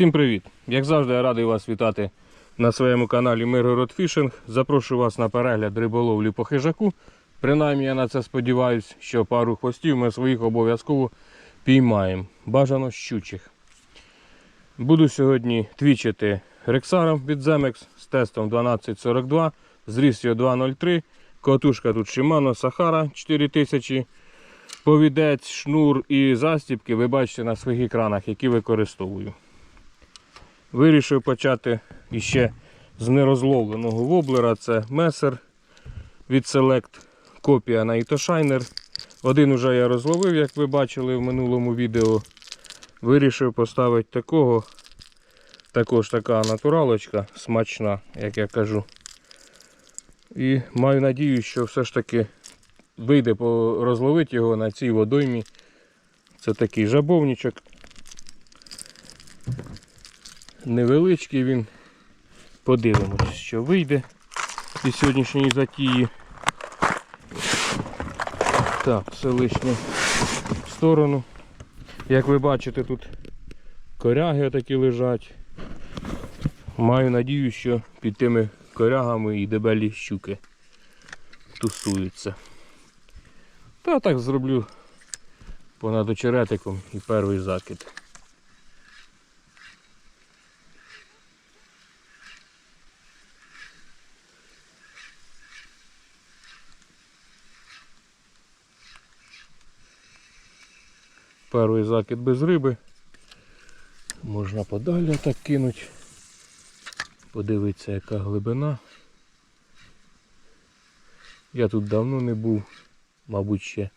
Всім привіт! Як завжди, я радий вас вітати на своєму каналі Миргород Фішинг. Запрошую вас на перегляд риболовлі по хижаку. Принаймні я на це сподіваюся, що пару хвостів ми своїх обов'язково піймаємо. Бажано щучих. Буду сьогодні твічити рексаром від Zemex з тестом 1242, зріс його 203, катушка тут Shimano Sahara 4000, повідець, шнур і застібки ви бачите на своїх екранах, які використовую. Вирішив почати іще з нерозловленого воблера. Це месер від Select, копія на Shiner. Один уже я розловив, як ви бачили в минулому відео. Вирішив поставити такого. Також така натуралочка смачна, як я кажу. І маю надію, що все ж таки вийде розловити його на цій водоймі. Це такий жабовничок. Невеличкий він. Подивимось, що вийде із сьогоднішньої затії. Так, все лишнє в сторону. Як ви бачите, тут коряги отакі лежать. Маю надію, що під тими корягами і дебелі щуки тусуються. Та так зроблю понад очеретиком і перший закид. Перший закид без риби. Можна подалі так кинути. Подивитися, яка глибина. Я тут давно не був, мабуть, ще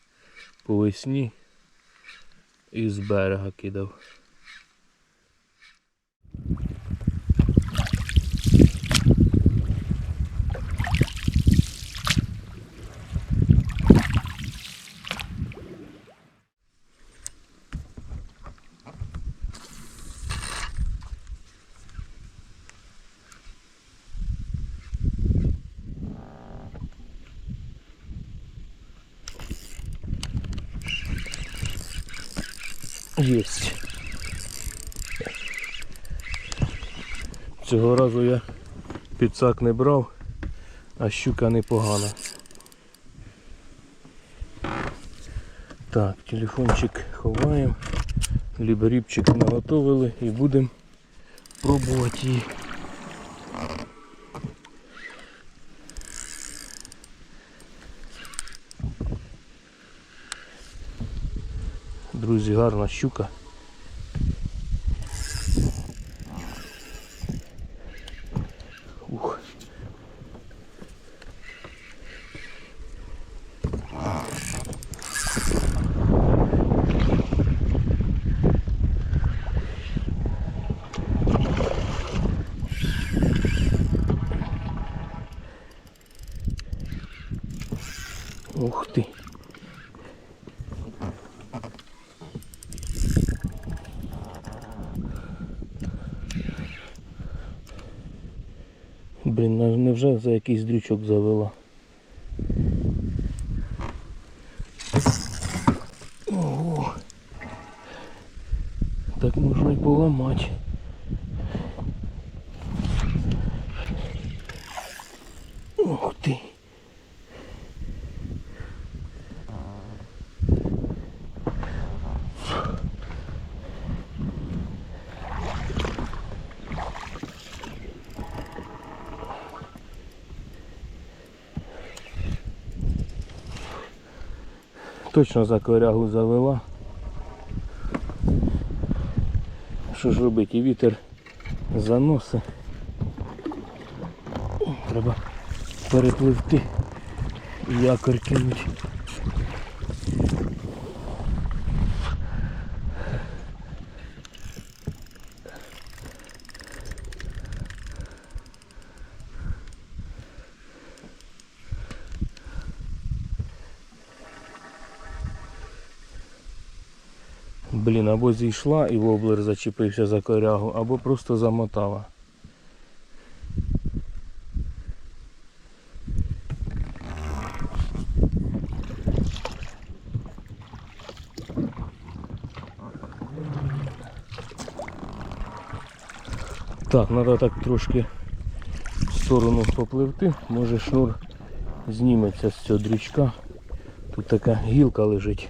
по весні і з берега кидав. Єсть. Цього разу я підсак не брав, а щука непогана. Так, телефончик ховаємо, ліберіпчик наготовили і будемо пробувати її. Друзі, гарна щука. Ух. Ух ти. Невже за якийсь дрючок завела? Ого. Так можна й поламати. Ух ти. Точно за корягу завела. Що ж робити? Вітер заносить. Треба перепливти і якорь кинуть. Блін, або зійшла і воблер зачепився за корягу, або просто замотала. Так, треба так трошки в сторону попливти, може шнур зніметься з цього дрючка. Тут така гілка лежить.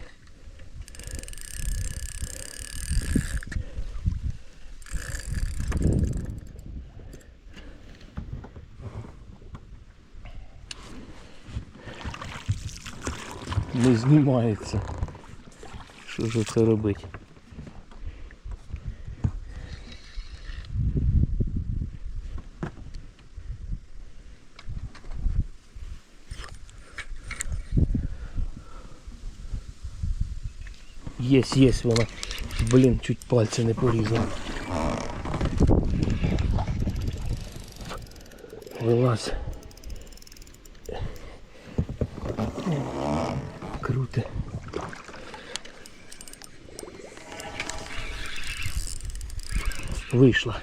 Не знімається. Що ж це робить? Єсть, єсть вона. Блін, чуть пальці не порізав. Вилазь. Вийшла.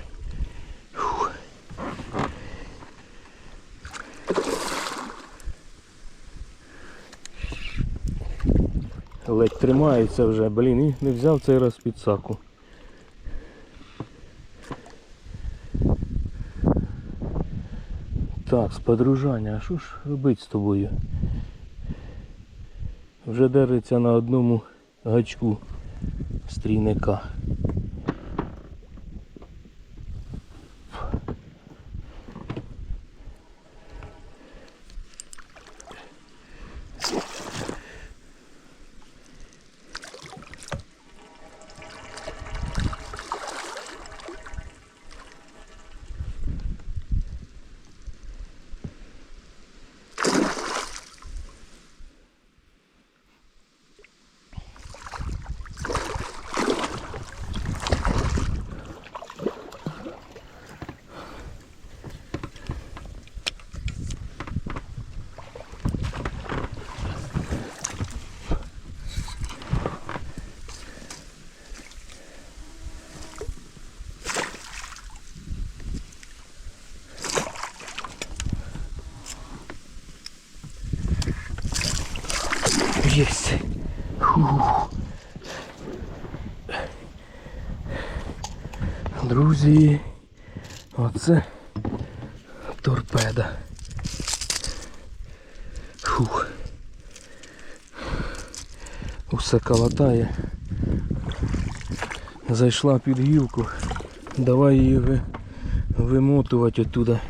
Ледь тримається вже, блін, і не взяв цей раз підсаку. Так, сподружання, а що ж робити з тобою? Вже держиться на одному гачку стрійника. Єсть. Фух. Друзі, оце торпеда. Фух. Усе калатає. Зайшла під гілку. Давай її ви, вимотувати оттуда.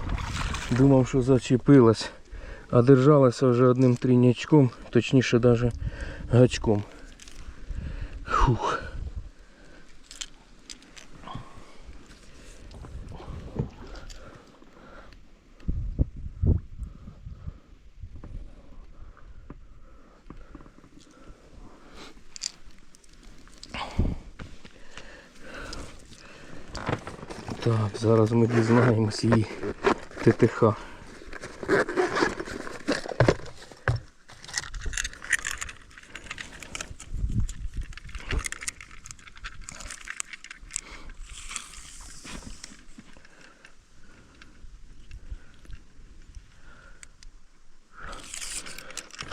Думав, що зачепилась. А держалася вже одним трінячком, точніше навіть гачком. Фух. Так, зараз ми дізнаємось її ТТХ.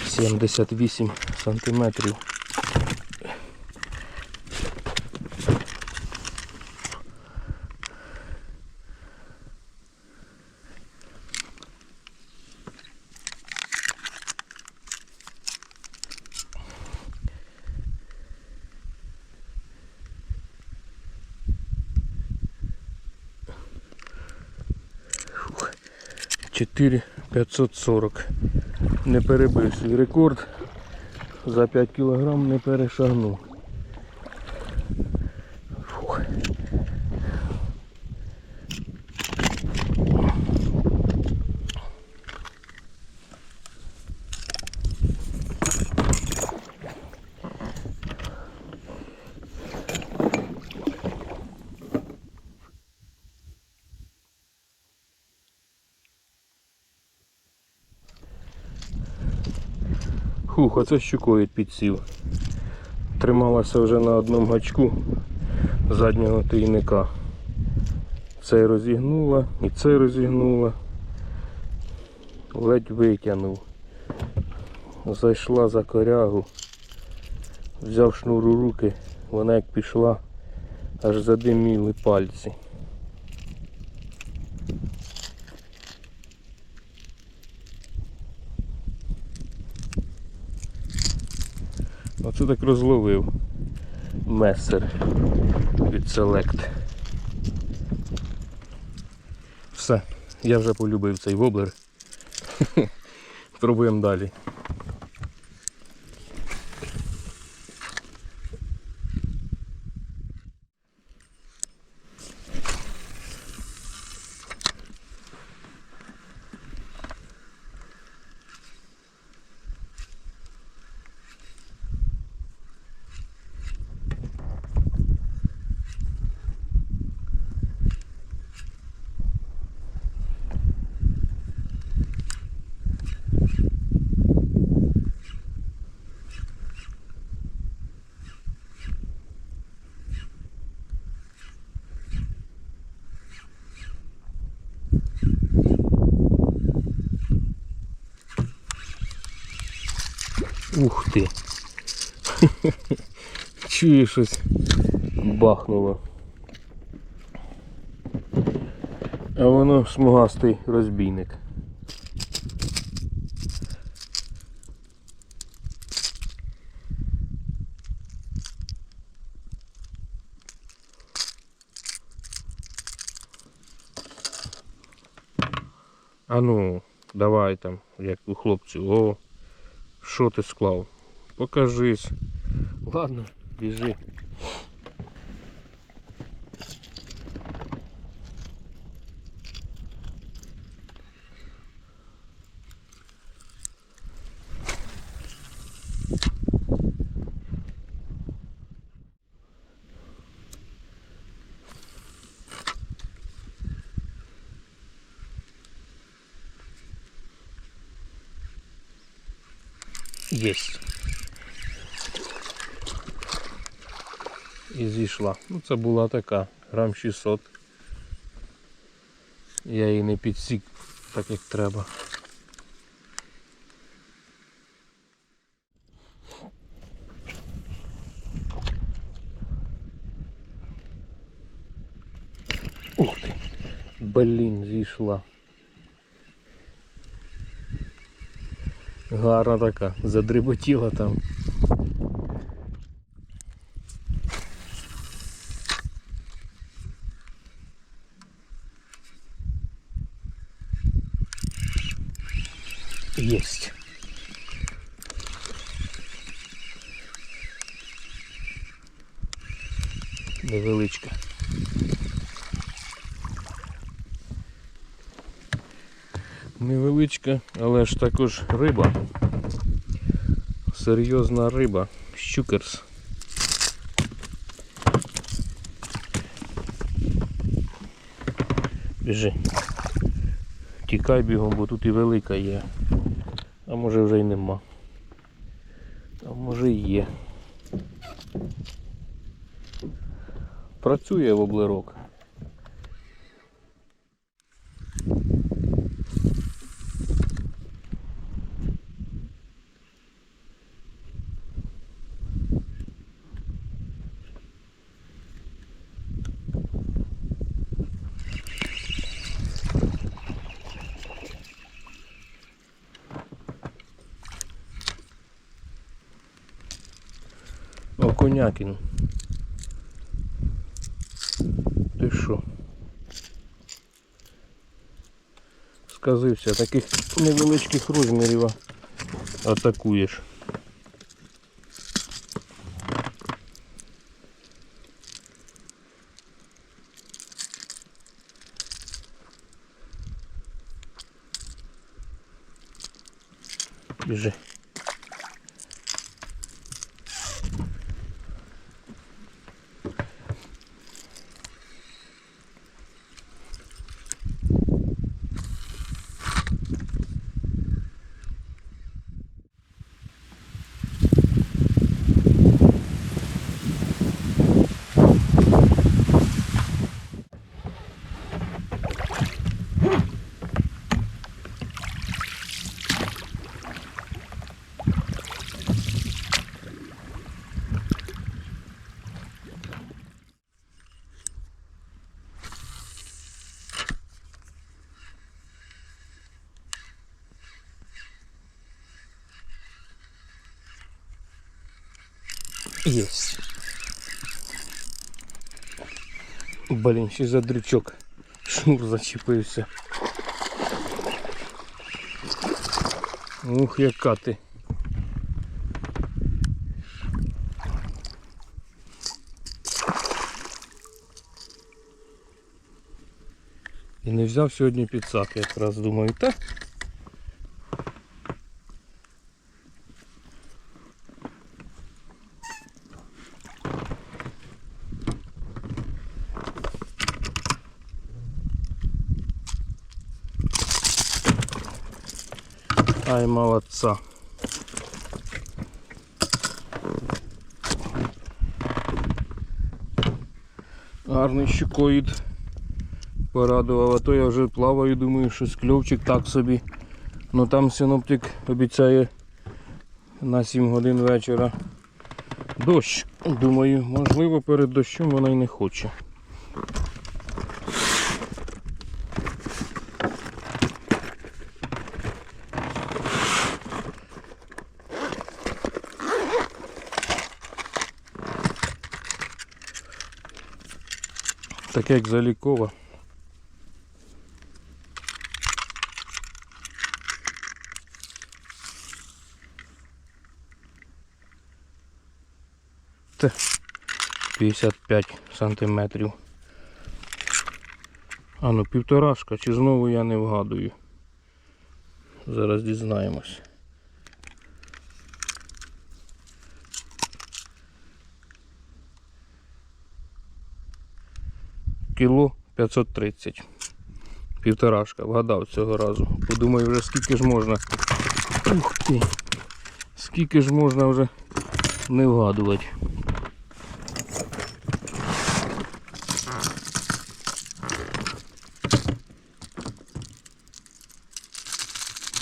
Сімдесят вісім сантиметрів. Чотири 540. Не перебив свій рекорд. За 5 кілограм не перешагнув. Фух. Хух, оце щукою підсів. Трималася вже на одному гачку заднього трійника. Цей розігнула і цей розігнула. Ледь витягнув. Зайшла за корягу, взяв шнур у руки, вона як пішла, аж задиміли пальці. Оце так розловив. Месер від Select. Все, я вже полюбив цей воблер. Пробуємо далі. Ух ти. Чую щось бахнуло. А воно смугастий розбійник. А ну, давай там, як у хлопців. О, що ти склав? Покажись. Ладно, біжи. Єсть. І зійшла. Ну це була така, грам 600. Я її не підсік так як треба. Ух ти! Блін, зійшла. Гарна така, задріботіла там. Єсть. Невеличка. Невеличка, але ж також риба. Серйозна риба. Щукерс. Біжи. Тікай бігом, бо тут і велика є. А може вже й нема. А може і є. Працює воблерок. Окунякін. Ти що? Сказився, таких невеличких розмірів атакуєш. Єсть. Блін, ще за дрючок. Шнур зачепився. Ух, яка ти. І не взяв сьогодні підсак, якраз думаю, та. Ай, молодца. Гарний щукоїд порадував, а то я вже плаваю, думаю, що кльовчик так собі. Ну там синоптик обіцяє на 7 годин вечора дощ. Думаю, можливо перед дощем вона й не хоче. Таке як залікова. Те 55 сантиметрів. А ну півторашка, чи знову я не вгадую. Зараз дізнаємось. Кіло 530. Півторашка, вгадав цього разу. Подумаю вже скільки ж можна. Ух ти! Скільки ж можна вже не вгадувати.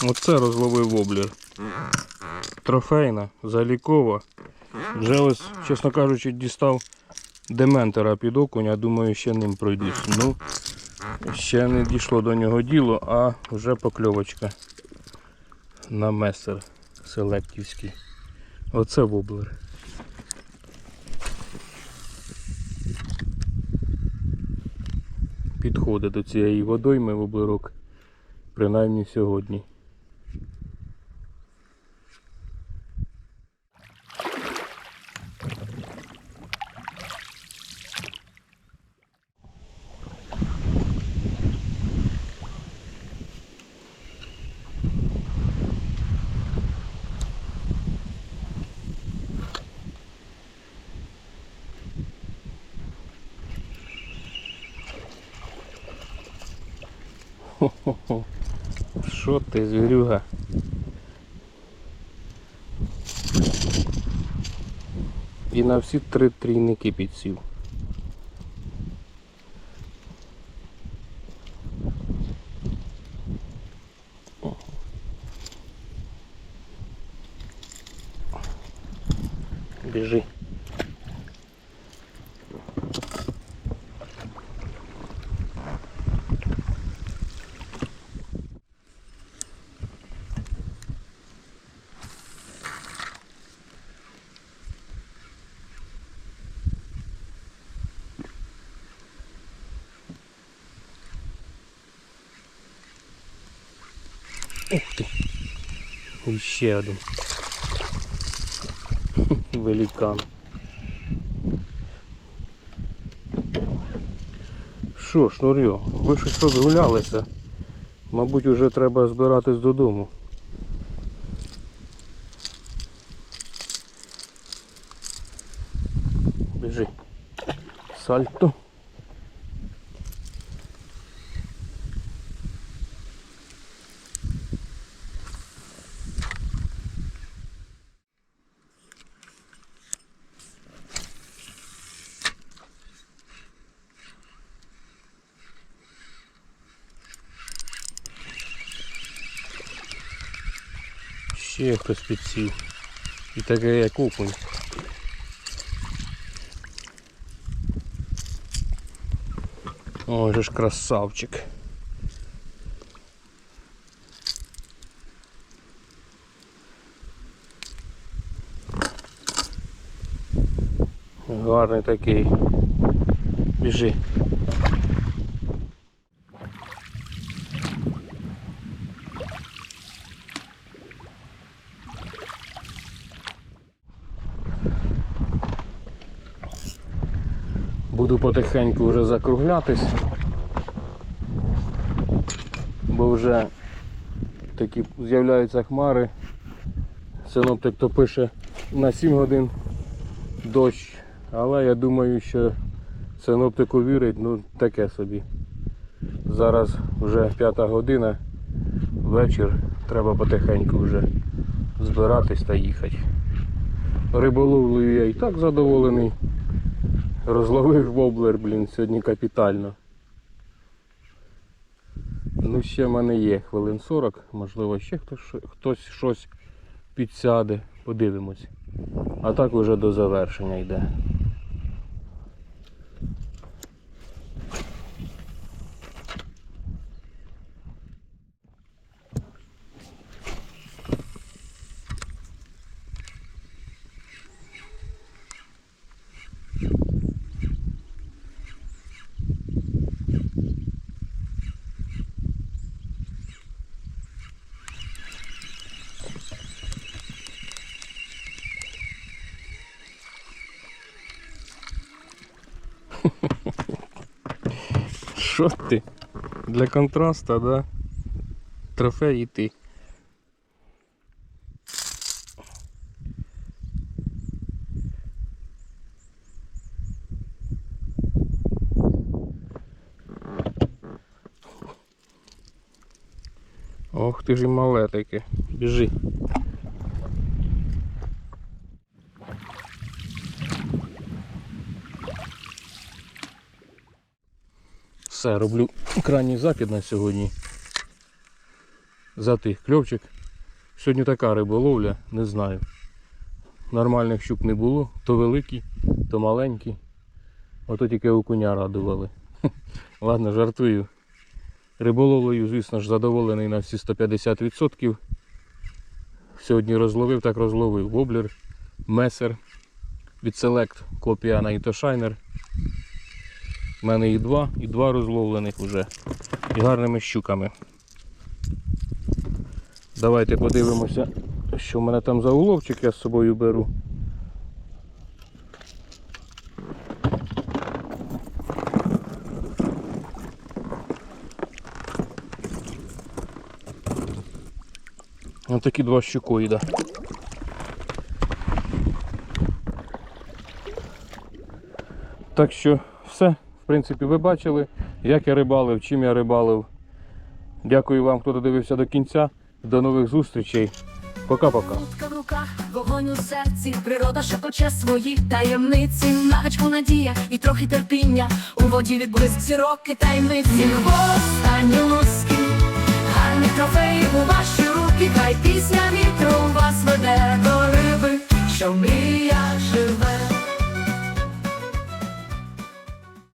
Оце розловив воблер. Трофейна, залікова. Вже ось, чесно кажучи, дістав дементора під окуня, думаю, ще ним пройдусь. Ну, ще не дійшло до нього діло, а вже покльовочка на месер селектівський. Оце воблер. Підходить до цієї водойми воблерок, принаймні сьогодні. Хо-хо-хо. Що ти, звірюга? І на всі три трійники підсів. Біжи. Ух ти. І ще один. Великан. Що, шнурю, ви щось розгулялися. Мабуть, вже треба збиратись додому. Біжи. Сальто. Ще хтось підсів. І таке як окунь. Ой, же ж красавчик. Гарний такий. Біжи. Буду потихеньку вже закруглятись, бо вже такі з'являються хмари. Синоптик то пише на 7 годин дощ, але я думаю, що синоптику вірить, ну таке собі. Зараз вже п'ята година, вечір, треба потихеньку вже збиратись та їхати. Риболовлею я і так задоволений. Розловив воблер, блін, сьогодні капітально. Ну, ще в мене є хвилин 40, можливо, ще хтось, хтось щось підсяде. Подивимось. А так вже до завершення йде. Що ти? Для контрасту, да? Трофей і ти. Ох ти ж і мале таке. Біжи. Все, роблю крайній закид на сьогодні. Затих кльовчик. Сьогодні така риболовля, не знаю. Нормальних щук не було, то великі, то маленькі. Ото тільки окуня радували. Ладно, жартую. Риболовлею, звісно ж, задоволений на всі 150%. Сьогодні розловив, так розловив. Воблер, месер від Select, копія на Ітошайнер. У мене і два, і два розловлених вже. І гарними щуками. Давайте подивимося, що в мене там за уловчик я з собою беру. Ось такі два щукоїда. Так що все, в принципі, ви бачили, як я рибалив, чим я рибалив. Дякую вам, хто додивився до кінця. До нових зустрічей. Пока-пока. в руках, вогонь у серці, природа шепоче свої таємниці, Нагачку надія і трохи терпіння. У воді відблиск зірок і таємниці. Останні луски, гарні трофеї у ваші руки, хай пісня вітру вас веде до риби, що мрія.